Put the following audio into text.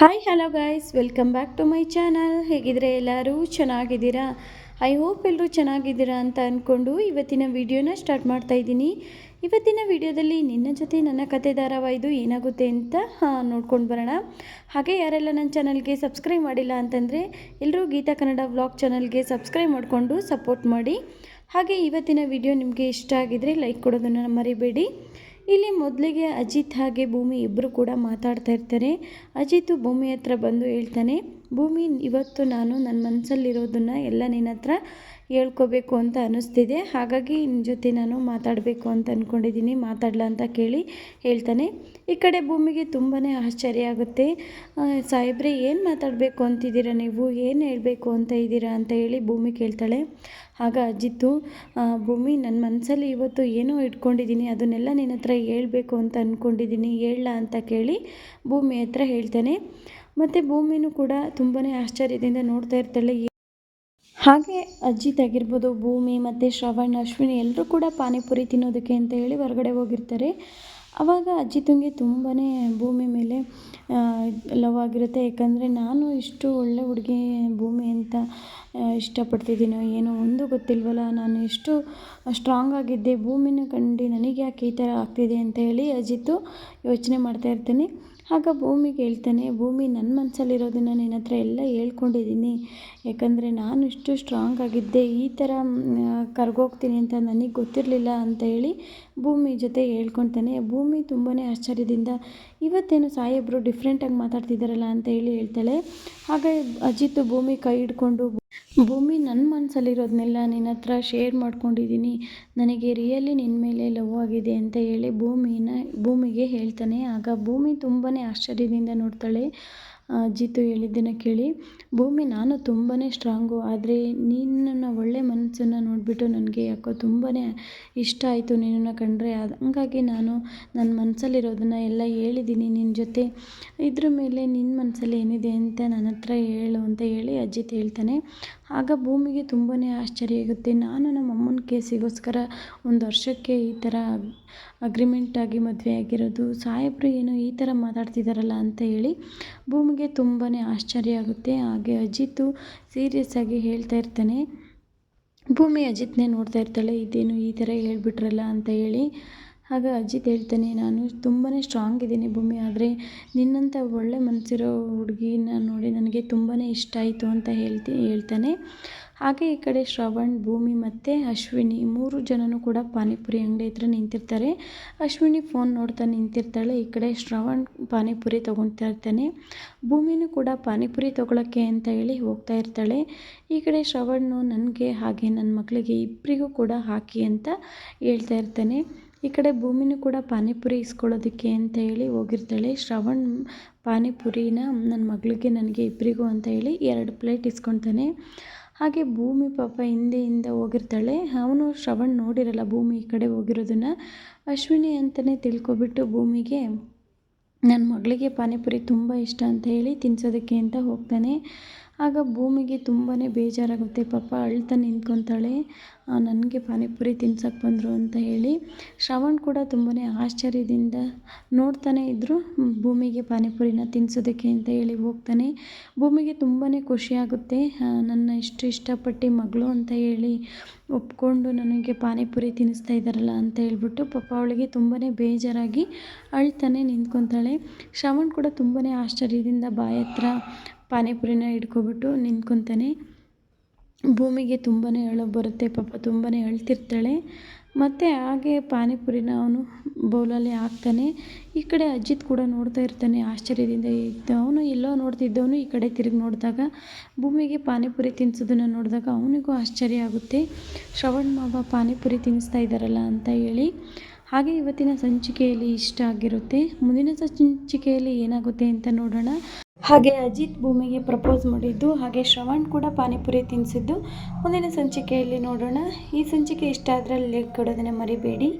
Hi hello guys welcome back to my channel ಹೇಗಿದ್ರೆ ಎಲ್ಲರೂ ಚೆನ್ನಾಗಿದ್ದೀರಾ? I hope ಎಲ್ಲರೂ ಚೆನ್ನಾಗಿದ್ದೀರಾ ಅಂತ ಅಂದ್ಕೊಂಡು ಇವತ್ತಿನ ವಿಡಿಯೋನ ಸ್ಟಾರ್ಟ್ ಮಾಡ್ತಾ ಇದ್ದೀನಿ. ಇವತ್ತಿನ ವಿಡಿಯೋದಲ್ಲಿ ನಿನ್ನ ಜೊತೆ ನನ್ನ ಕತೆ ಧಾರಾವಾಹಿದು ಏನಾಗುತ್ತೆ ಅಂತ ನೋಡ್ಕೊಂಡು ಬರೋಣ. ಹಾಗೆ ಯಾರೆಲ್ಲ ನನ್ನ ಚಾನಲ್ಗೆ ಸಬ್ಸ್ಕ್ರೈಬ್ ಮಾಡಿಲ್ಲ ಅಂತಂದರೆ ಎಲ್ಲರೂ ಗೀತಾ ಕನ್ನಡ ವ್ಲಾಗ್ ಚಾನಲ್ಗೆ ಸಬ್ಸ್ಕ್ರೈಬ್ ಮಾಡಿಕೊಂಡು ಸಪೋರ್ಟ್ ಮಾಡಿ. ಹಾಗೆ ಇವತ್ತಿನ ವಿಡಿಯೋ ನಿಮಗೆ ಇಷ್ಟ ಆಗಿದರೆ ಲೈಕ್ ಕೊಡೋದನ್ನು ಮರಿಬೇಡಿ. ಇಲ್ಲಿ ಮೊದಲಿಗೆ ಅಜಿತ್ ಹಾಗೆ ಭೂಮಿ ಇಬ್ಬರು ಕೂಡ ಮಾತಾಡ್ತಾ ಇರ್ತಾರೆ. ಅಜಿತ್ ಭೂಮಿ ಹತ್ರ ಬಂದು ಹೇಳ್ತಾನೆ ಭೂಮಿ ಇವತ್ತು ನಾನು ನನ್ನ ಮನಸ್ಸಲ್ಲಿರೋದನ್ನು ಎಲ್ಲ ನಿನ್ನ ಹತ್ರ ಹೇಳ್ಕೋಬೇಕು ಅಂತ ಅನ್ನಿಸ್ತಿದೆ. ಹಾಗಾಗಿ ನಿನ್ನ ಜೊತೆ ನಾನು ಮಾತಾಡಬೇಕು ಅಂತ ಅಂದ್ಕೊಂಡಿದ್ದೀನಿ ಮಾತಾಡಲ ಅಂತ ಕೇಳಿ ಹೇಳ್ತಾನೆ. ಈ ಕಡೆ ಭೂಮಿಗೆ ತುಂಬಾ ಆಶ್ಚರ್ಯ ಆಗುತ್ತೆ. ಸಾಹೇಬ್ರೆ, ಏನು ಮಾತಾಡಬೇಕು ಅಂತಿದ್ದೀರಾ ನೀವು? ಏನು ಹೇಳಬೇಕು ಅಂತ ಇದ್ದೀರಾ ಅಂತ ಹೇಳಿ ಭೂಮಿ ಕೇಳ್ತಾಳೆ. ಆಗ ಅಜ್ಜಿತ್ತು ಭೂಮಿ ನನ್ನ ಮನಸ್ಸಲ್ಲಿ ಇವತ್ತು ಏನೋ ಇಟ್ಕೊಂಡಿದ್ದೀನಿ. ಅದನ್ನೆಲ್ಲ ನಿನ್ನ ಹತ್ರ ಹೇಳಬೇಕು ಅಂತ ಅಂದ್ಕೊಂಡಿದ್ದೀನಿ ಹೇಳ ಅಂತ ಕೇಳಿ ಭೂಮಿ ಹತ್ರ ಹೇಳ್ತಾನೆ. ಮತ್ತು ಭೂಮಿನೂ ಕೂಡ ತುಂಬಾ ಆಶ್ಚರ್ಯದಿಂದ ನೋಡ್ತಾ ಇರ್ತಾಳೆ. ಹಾಗೆ ಅಜ್ಜಿತ್ ಆಗಿರ್ಬೋದು ಭೂಮಿ ಮತ್ತು ಶ್ರವಣ್, ಅಶ್ವಿನಿ ಎಲ್ಲರೂ ಕೂಡ ಪಾನಿಪುರಿ ತಿನ್ನೋದಕ್ಕೆ ಅಂತ ಹೇಳಿ ಹೊರಗಡೆ ಹೋಗಿರ್ತಾರೆ. ಆವಾಗ ಅಜ್ಜಿತಂಗೆ ತುಂಬಾ ಭೂಮಿ ಮೇಲೆ ಲವ್ ಆಗಿರುತ್ತೆ. ಯಾಕಂದರೆ ನಾನು ಇಷ್ಟು ಒಳ್ಳೆ ಹುಡುಗಿ ಭೂಮಿ ಅಂತ ಇಷ್ಟಪಡ್ತಿದ್ದೀನೋ ಏನೋ ಒಂದು ಗೊತ್ತಿಲ್ವಲ್ಲ. ನಾನು ಎಷ್ಟು ಸ್ಟ್ರಾಂಗ್ ಆಗಿದ್ದೆ, ಭೂಮಿನ ಕಂಡು ನನಗೆ ಯಾಕೆ ಈ ಥರ ಆಗ್ತಿದೆ ಅಂತ ಹೇಳಿ ಅಜಿತು ಯೋಚನೆ ಮಾಡ್ತಾ ಇರ್ತಾನೆ. ಆಗ ಭೂಮಿಗೆ ಹೇಳ್ತಾನೆ ಭೂಮಿ ನನ್ನ ಮನಸ್ಸಲ್ಲಿರೋದನ್ನು ನಿನ್ನ ಹತ್ರ ಎಲ್ಲ ಹೇಳ್ಕೊಂಡಿದ್ದೀನಿ. ಯಾಕಂದರೆ ನಾನು ಇಷ್ಟು ಸ್ಟ್ರಾಂಗ್ ಆಗಿದ್ದೆ, ಈ ಥರ ಕರ್ಗೋಗ್ತೀನಿ ಅಂತ ನನಗೆ ಗೊತ್ತಿರಲಿಲ್ಲ ಅಂತ ಹೇಳಿ ಭೂಮಿ ಜೊತೆ ಹೇಳ್ಕೊತಾನೆ ಭೂಮಿ ತುಂಬಾ ಆಶ್ಚರ್ಯದಿಂದ, ಇವತ್ತೇನು ಸಾಹೇಬರು ಡಿಫ್ರೆಂಟಾಗಿ ಮಾತಾಡ್ತಿದ್ದಾರಲ್ಲ ಅಂತ ಹೇಳಿ ಹೇಳ್ತಾಳೆ. ಹಾಗೆ ಅಜಿತ್ ಭೂಮಿ ಕೈ ಹಿಡ್ಕೊಂಡು ಭೂಮಿ ನನ್ನ ಮನಸ್ಸಲ್ಲಿರೋದನ್ನೆಲ್ಲ ನಿನ್ನ ಹತ್ರ ಶೇರ್ ಮಾಡ್ಕೊಂಡಿದ್ದೀನಿ ನನಗೆ ರಿಯಲಿ ನಿನ್ನ ಮೇಲೆ ಲವ್ ಆಗಿದೆ ಅಂತ ಹೇಳಿ ಭೂಮಿನ, ಭೂಮಿಗೆ ಹೇಳ್ತಾನೆ. ಆಗ ಭೂಮಿ ತುಂಬಾ ಆಶ್ಚರ್ಯದಿಂದ ನೋಡ್ತಾಳೆ. ಜೀತು ಹೇಳಿದ್ದನ್ನು ಕೇಳಿ, ಭೂಮಿ ನಾನು ತುಂಬಾ ಸ್ಟ್ರಾಂಗು ಆದರೆ ನಿನ್ನ ಒಳ್ಳೆ ಮನಸ್ಸನ್ನು ನೋಡಿಬಿಟ್ಟು ನನಗೆ ಯಾಕೋ ತುಂಬಾ ಇಷ್ಟ ಆಯಿತು ನಿನ್ನನ್ನು ಕಂಡ್ರೆ. ಹಂಗಾಗಿ ನಾನು ನನ್ನ ಮನಸ್ಸಲ್ಲಿರೋದನ್ನು ಎಲ್ಲ ಹೇಳಿದ್ದೀನಿ ನಿನ್ನ ಜೊತೆ ಇದ್ರ ಮೇಲೆ ನಿನ್ನ ಮನಸ್ಸಲ್ಲಿ ಏನಿದೆ ಅಂತ ನನ್ನ ಹತ್ರ ಹೇಳು ಅಂತ ಹೇಳಿ ಅಜಿತ್ ಹೇಳ್ತಾನೆ. ಆಗ ಭೂಮಿಗೆ ತುಂಬಾ ಆಶ್ಚರ್ಯ ಆಗುತ್ತೆ. ನಾನು ನಮ್ಮ ಅಮ್ಮನ ಕೇಸಿಗೋಸ್ಕರ ಒಂದು ವರ್ಷಕ್ಕೆ ಈ ಥರ ಅಗ್ರಿಮೆಂಟ್ ಆಗಿ ಮದುವೆ ಆಗಿರೋದು, ಸಾಹೇಬರು ಏನು ಈ ಥರ ಮಾತಾಡ್ತಿದ್ದಾರಲ್ಲ ಅಂತ ಹೇಳಿ ಭೂಮಿಗೆ ತುಂಬಾ ಆಶ್ಚರ್ಯ ಆಗುತ್ತೆ. ಹಾಗೆ ಅಜಿತು ಸೀರಿಯಸ್ ಆಗಿ ಹೇಳ್ತಾ ಇರ್ತಾನೆ. ಭೂಮಿ ಅಜಿತ್ನೇ ನೋಡ್ತಾ ಇರ್ತಾಳೆ, ಇದೇನು ಈ ಥರ ಹೇಳ್ಬಿಟ್ರಲ್ಲ ಅಂತ ಹೇಳಿ ಆಗ ಅಜಿತ್ ಹೇಳ್ತಾನೆ, ನಾನು ತುಂಬಾ ಸ್ಟ್ರಾಂಗ್ ಇದ್ದೀನಿ ಭೂಮಿ, ಆದರೆ ನಿನ್ನಂಥ ಒಳ್ಳೆ ಮನಸ್ಸಿರೋ ಹುಡುಗಿನ ನೋಡಿ ನನಗೆ ತುಂಬಾ ಇಷ್ಟ ಆಯಿತು ಅಂತ ಹೇಳ್ತಿ ಹೇಳ್ತಾನೆ. ಹಾಗೆ ಈ ಕಡೆ ಶ್ರವಣ್, ಭೂಮಿ ಮತ್ತು ಅಶ್ವಿನಿ ಮೂರು ಜನನೂ ಕೂಡ ಪಾನಿಪುರಿ ಅಂಗಡಿ ಹತ್ರ ನಿಂತಿರ್ತಾರೆ. ಅಶ್ವಿನಿ ಫೋನ್ ನೋಡ್ತಾ ನಿಂತಿರ್ತಾಳೆ. ಈ ಕಡೆ ಶ್ರವಣ್ ಪಾನಿಪುರಿ ತೊಗೊಳ್ತಾ ಇರ್ತಾನೆ. ಭೂಮಿನೂ ಕೂಡ ಪಾನಿಪುರಿ ತೊಗೊಳಕ್ಕೆ ಅಂತ ಹೇಳಿ ಹೋಗ್ತಾ ಇರ್ತಾಳೆ. ಈ ಕಡೆ ಶ್ರವಣ್ಣು, ನನಗೆ ಹಾಗೆ ನನ್ನ ಮಕ್ಕಳಿಗೆ ಇಬ್ಬರಿಗೂ ಕೂಡ ಹಾಕಿ ಅಂತ ಹೇಳ್ತಾ ಇರ್ತಾನೆ. ಈ ಕಡೆ ಭೂಮಿನೂ ಕೂಡ ಪಾನಿಪುರಿ ಇಸ್ಕೊಳ್ಳೋದಕ್ಕೆ ಅಂತ ಹೇಳಿ ಹೋಗಿರ್ತಾಳೆ. ಶ್ರವಣ್ ಪಾನಿಪುರಿನ ನನ್ನ ಮಗಳಿಗೆ, ನನಗೆ ಇಬ್ಬರಿಗೂ ಅಂತ ಹೇಳಿ ಎರಡು ಪ್ಲೇಟ್ ಇಸ್ಕೊಳ್ತಾನೆ. ಹಾಗೆ ಭೂಮಿ ಪಾಪ ಹಿಂದೆಯಿಂದ ಹೋಗಿರ್ತಾಳೆ. ಅವನು ಶ್ರವಣ್ ನೋಡಿರಲ್ಲ ಭೂಮಿ ಈ ಕಡೆ ಹೋಗಿರೋದನ್ನು. ಅಶ್ವಿನಿ ಅಂತಲೇ ತಿಳ್ಕೊಬಿಟ್ಟು ಭೂಮಿಗೆ ನನ್ನ ಮಗಳಿಗೆ ಪಾನಿಪುರಿ ತುಂಬ ಇಷ್ಟ ಅಂತ ಹೇಳಿ ತಿನ್ನಿಸೋದಕ್ಕೆ ಅಂತ ಹೋಗ್ತಾನೆ. ಆಗ ಭೂಮಿಗೆ ತುಂಬಾ ಬೇಜಾರಾಗುತ್ತೆ. ಪಾಪ ಅಳ್ತಾ ನಿಂತ್ಕೊತಾಳೆ. ನನಗೆ ಪಾನಿಪುರಿ ತಿನ್ಸಕ್ಕೆ ಬಂದರು ಅಂತ ಹೇಳಿ ಶ್ರವಣ್ ಕೂಡ ತುಂಬಾ ಆಶ್ಚರ್ಯದಿಂದ ನೋಡ್ತಾನೆ ಇದ್ದರು ಭೂಮಿಗೆ ಪಾನಿಪುರಿನ ತಿನ್ನಿಸೋದಕ್ಕೆ ಅಂತ ಹೇಳಿ ಹೋಗ್ತಾನೆ. ಭೂಮಿಗೆ ತುಂಬಾ ಖುಷಿಯಾಗುತ್ತೆ ನನ್ನ ಇಷ್ಟು ಇಷ್ಟಪಟ್ಟು ಮಗಳು ಅಂತ ಹೇಳಿ ಒಪ್ಕೊಂಡು ನನಗೆ ಪಾನಿಪುರಿ ತಿನ್ನಿಸ್ತಾ ಇದ್ದಾರಲ್ಲ ಅಂತ ಹೇಳ್ಬಿಟ್ಟು ಪಾಪ ಅವಳಿಗೆ ತುಂಬಾ ಬೇಜಾರಾಗಿ ಅಳ್ತಾನೆ ನಿಂತ್ಕೊತಾಳೆ. ಶ್ರವಣ್ ಕೂಡ ತುಂಬಾ ಆಶ್ಚರ್ಯದಿಂದ ಬಾಯತ್ರ ಪಾನಿಪುರಿನ ಹಿಡ್ಕೊಬಿಟ್ಟು ನಿಂತ್ಕೊತಾನೆ. ಭೂಮಿಗೆ ತುಂಬಾ ಅಳು ಬರುತ್ತೆ, ಪಾಪ ತುಂಬಾ ಅಳ್ತಿರ್ತಾಳೆ. ಮತ್ತು ಹಾಗೆ ಪಾನಿಪುರಿನ ಅವನು ಬೌಲಲ್ಲಿ ಹಾಕ್ತಾನೆ. ಈ ಕಡೆ ಅಜಿತ್ ಕೂಡ ನೋಡ್ತಾ ಇರ್ತಾನೆ, ಆಶ್ಚರ್ಯದಿಂದ ಅವನು ಎಲ್ಲೋ ನೋಡ್ತಿದ್ದವನು ಈ ಕಡೆ ತಿರುಗಿ ನೋಡಿದಾಗ. ಭೂಮಿಗೆ ಪಾನಿಪುರಿ ತಿನ್ನಿಸೋದನ್ನು ನೋಡಿದಾಗ ಅವನಿಗೂ ಆಶ್ಚರ್ಯ ಆಗುತ್ತೆ. ಶ್ರವಣ್ ಮಾವ ಪಾನಿಪುರಿ ತಿನ್ನಿಸ್ತಾ ಇದ್ದಾರಲ್ಲ ಅಂತ ಹೇಳಿ. ಹಾಗೆ ಇವತ್ತಿನ ಸಂಚಿಕೆಯಲ್ಲಿ ಇಷ್ಟ ಆಗಿರುತ್ತೆ. ಮುಂದಿನ ಸಂಚಿಕೆಯಲ್ಲಿ ಏನಾಗುತ್ತೆ ಅಂತ ನೋಡೋಣ. ಹಾಗೆ ಅಜಿತ್ ಭೂಮಿಗೆ ಪ್ರಪೋಸ್ ಮಾಡಿದ್ದು, ಹಾಗೆ ಶ್ರವಣ್ ಕೂಡ ಪಾನಿಪುರಿ ತಿನ್ನಿಸಿದ್ದು ಮುಂದಿನ ಸಂಚಿಕೆಯಲ್ಲಿ ನೋಡೋಣ. ಈ ಸಂಚಿಕೆ ಇಷ್ಟ ಆದರೆ ಲೈಕ್ ಕೊಡೋದನ್ನು ಮರಿಬೇಡಿ.